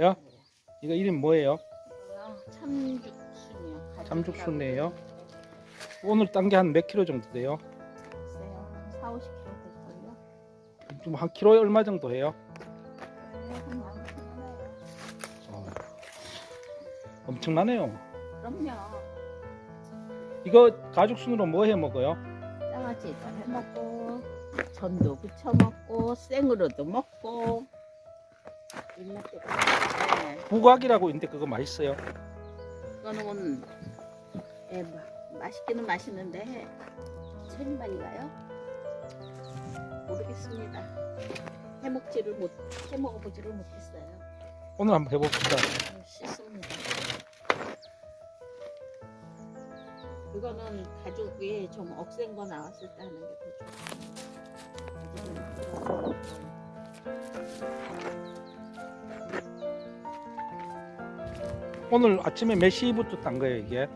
야, 이거 이름 뭐예요? 참죽순이요. 참죽순이에요? 오늘 딴 게 한 몇 킬로 정도 돼요? 글쎄요. 4, 50kg 될걸요? 좀 한 킬로에 얼마 정도 해요? 네. 어, 엄청나네요. 그럼요. 이거 가죽순으로 뭐 해 먹어요? 장아찌도 해 먹고, 전도 부쳐 먹고, 생으로도 먹고. 네. 부각이라고 있는데 그거 맛있어요. 그거는 예, 마- 맛있기는 맛있는데 천만이가요? 모르겠습니다. 해먹지를 못 해먹어보지를 못했어요. 오늘 한번 해봅시다. 씻습니다. 이거는 가죽이 좀 억센 거 나왔을 때 하는 게 더 오늘 아침에 몇 시부터 딴 거예요 이게?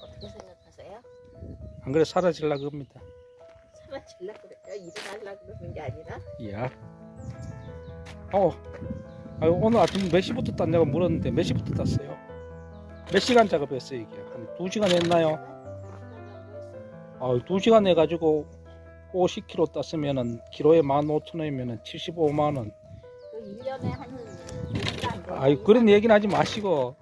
어떻게 생각하세요? 안 그래 사라질라 겁니다. 사라질라 그래요? 일어날라 그러는 게 아니라 이야. 어. 아유, 오늘 아침 몇 시부터 땄냐고 물었는데 몇 시부터 땄어요? 몇 시간 작업했어요 이게? 한 두 시간 했나요? 아, 두 시간 해가지고 50kg 땄으면은 키로에 15,000원이면은 75만 원. 그 1년에 한 1년 안 돼요. 아유 그런 얘기는 하지 마시고